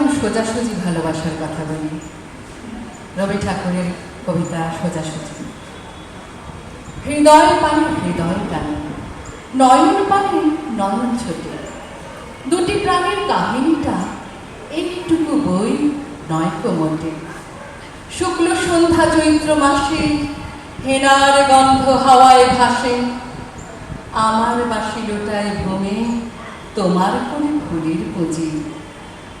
এখন সোজাসুজি ভালোবাসার কথা বলি। রবি ঠাকুরের কবিতা সোজাসুজি। হৃদয় পানি হৃদয় টানে নয়ন পানি নয়ন ছোটে। দুটি প্রাণের কাহিনীটা একটুকু বই, নয়কো মোটে। শুক্ল সন্ধ্যা চৈত্র মাসে হেনার গন্ধ হাওয়ায় ভাসে। আমার বাসি লোটায় ভূমে তোমার কোনে ফুলের পুঁজি।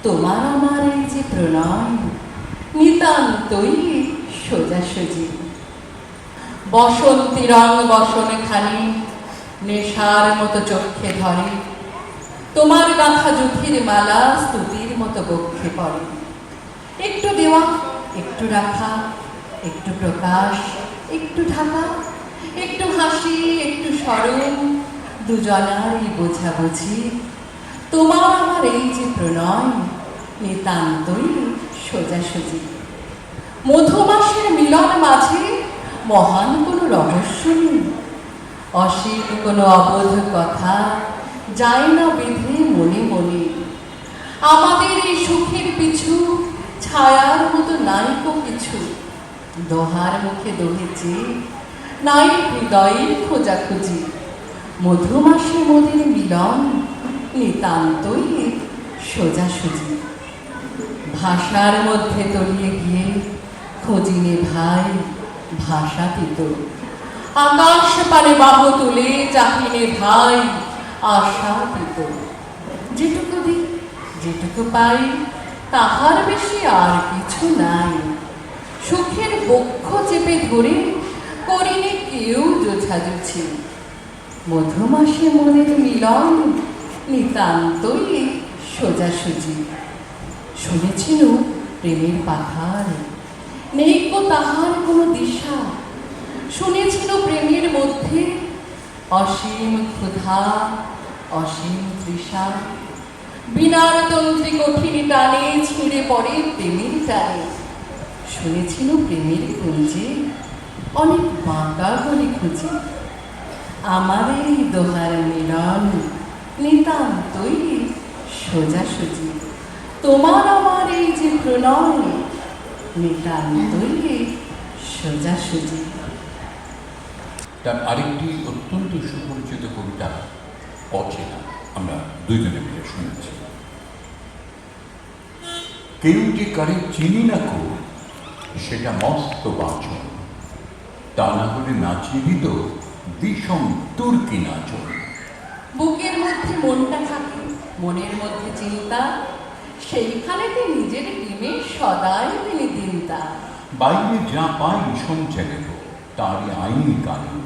তোমার আমার এই যে প্রণয়, নিতান্তই সোজাসুজি। বসন্তী রং বসনে খানি, নেশার মতো চক্ষে ধরে। তোমার গাথা জুথির মালা স্তুতির মতো বক্ষে পড়ে। একটু দেওয়া, একটু রাখা, একটু প্রকাশ, একটু ঢাকা, একটু হাসি, একটু স্মরণ, দুজনারই বোঝাবুঝি। তোমার আমার এই যে প্রণয়, নিতান্তই সোজাসুজি। মধুমাসের মিলন মাঝে মহান কোনো রহস্য নেই। অসীম কোনো অবোধ কথা যায় না বেঁধে মনে মনে। আমাদের এই সুখের পিছু, ছায়ার মতো নাইকো কিছু। দোহার মুখে দোহেছে নাই হৃদয়ের খোঁজাখুঁজি। মধুমাসে মোদের মিলন নিতান্তই সোজাসুজি। ভাষার মধ্যে তলিয়ে গিয়ে খোঁজিনে ভাই, ভাষা দিত আকাশ পারে বাহু তুলে চাহিনে ভাই, আশা দিত যেটুকু দি যেটুকু পাই, তাহার বেশি আর কিছু নাই। সুখের বক্ষ চেপে ধরে করিনি কেউ জোছাজুছি মধুমাসে মনের মিলন নিতান্তই সোজাসুজি। শুনেছিল প্রেমের পাথার নেই তাহার কোনো দিশা। শুনেছিল প্রেমের মধ্যে অসীম ক্ষুধা, অসীম তৃষা। বিনার তন্ত্রী কঠিন টানে ছিঁড়ে পড়ে প্রেমের টানে। শুনেছিল প্রেমের কুঞ্জে অনেক বাঁকা গলি খুঁজে। আমাদের এই দোহার মিলন। নিতান্তই সোজাসুজি। তোমার আমার এই যে প্রণয়, নিতান্তই সোজাসুজি। তার আরেকটি অত্যন্ত সুপরিচিত কবিতা অচেনা আমরা দুইজনে মিলে শুনেছি। কেউ যে কারে চিনি না কো, সেটা মস্ত বাঁচন। তা না হলে নাচিবি তো বিষম তুর্কি নাচন। বুকের মধ্যে মনটা থাকে মনের মধ্যে চিন্তা সেইখানে সেইখানেতে নিজের ডিমে সদাই তিনি দিনতা বাইরে যা পাই শুনছে দেব তারই আইন কানুন।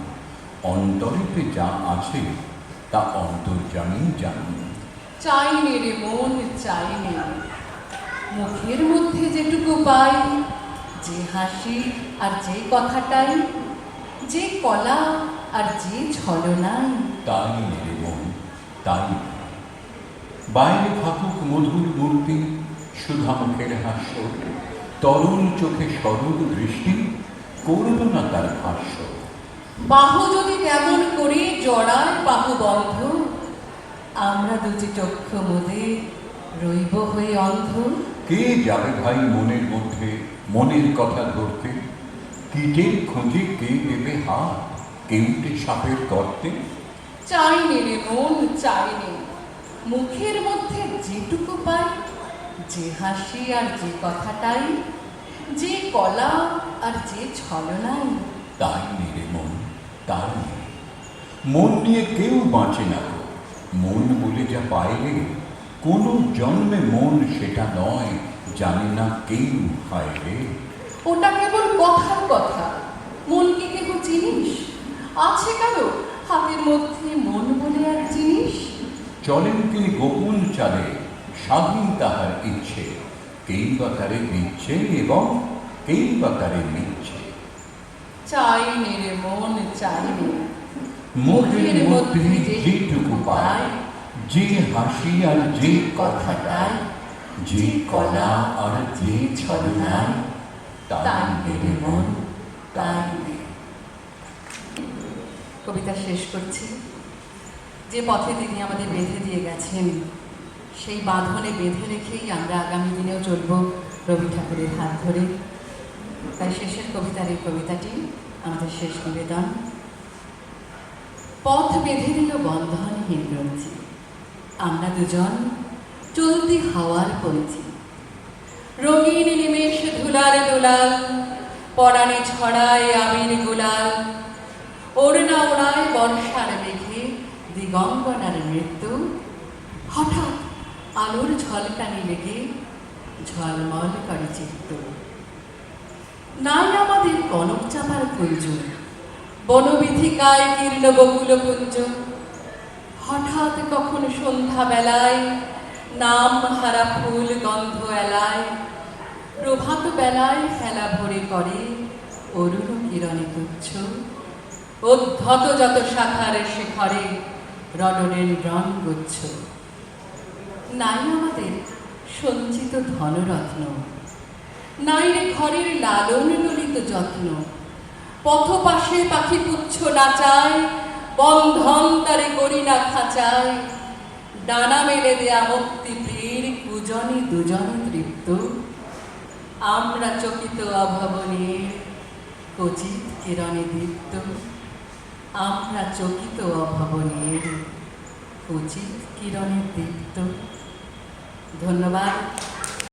অন্তরেতে যা আছে তা অন্তর্জামী জানুন চাইনে রে মন চাইনে মুখের মধ্যে যেটুকু পাই যে হাসি আর যে কথাটাই যে কলা আর যে ছলনাই তাই নেবে মন তাই বাইরে থাকুক মধুর মূর্তি সুধা মুখের হাস্য। তরুণ চোখে সরল দৃষ্টি করল না তার ভাষ্য। বাহু যদি তেমন করে জড়ায় বাহু বন্ধ আমরা দুটি চক্ষু মোদে রইব হয়ে অন্ধ। কে যাবে ভাই মনের মধ্যে মনের কথা ধরতে? কীটের খোঁজে কে দেবে হাত? কেউটে সাপের গর্তে? চাইনে রে মন চাইনে। মুখের মধ্যে যেটুকু পাই যে হাসি আর যে কথাটাই যে কলা আর যে ছলনাই। তাই নেবে মন নেই মন নিয়ে কেউ বাঁচে না মন বলে যা পাইলে কোনো জন্মে মন সেটা নয় জানে না কেউ হায় রে। ওটা কেবল কথার কথা। মন কি কেহ চিনিস? আছে কারও? হাতের মধ্যে মন বলে এক জিনিস? চলেন তিনি গোপন চালে স্বাধীন তাহার ইচ্ছে। কেই বা তারে দিচ্ছে এবং কেই বা তারে নিচ্ছে চাইনে রে মন চাইনে মুখের মধ্যে যেটুকু পায় যে হাসি আর যে কথাটাই যে কলা আর যে ছলনায় তাই নেবে মন তাই। কবিতা শেষ করছি। যে পথে তিনি আমাদের বেঁধে দিয়ে গেছেন, সেই বাঁধনে বেঁধে রেখেই আমরা আগামী দিনেও চলব রবি ঠাকুরের হাত ধরে। তাই শেষের কবিতার এই কবিতাটি আমাদের শেষ নিবেদন। পথ বেঁধে দিল বন্ধনহীন গ্রন্থি আমরা দুজন চলতি হাওয়ার পন্থী রঙিন নিমেষ ধুলার দোলাল পরাণে ছড়ায় আবির গুলাল। ওড়না ওড়ায় বর্ষার মেঘে দিগঙ্গনার মৃত্যু। হঠাৎ আলোর ঝলকানি লেগে ঝলমল করে চিত্ত। নাই আমাদের কনক চাপার কুঞ্জ, বনবিথিকায় কীর্ণ বকুল কুঞ্জ। হঠাৎ কখন সন্ধ্যা বেলায় নাম হারা ফুল গন্ধ এলায় প্রভাত বেলায় খেলা ভরে করে অরুণ কিরণে তুচ্ছ। উদ্ধত যত শাখার শিখরে রডনের রণ গুচ্ছ। নাই আমাদের সঞ্চিত ধনরত্ন। নাই রে ঘরের লালন ললিত যত্ন। পথপাশে পাখি পুচ্ছ নাচায়, বন্ধন তারে করি না খাঁচায়। ডানা মেলে দেয়া মুক্তি প্রিয় কুজনে দুজনে তৃপ্ত। আমরা চকিত অভাবনীয় কচিত কিরণে দীপ্ত। আমরা চকিত অভাবনীয় উচিত কিরণের দীপ্ত। ধন্যবাদ।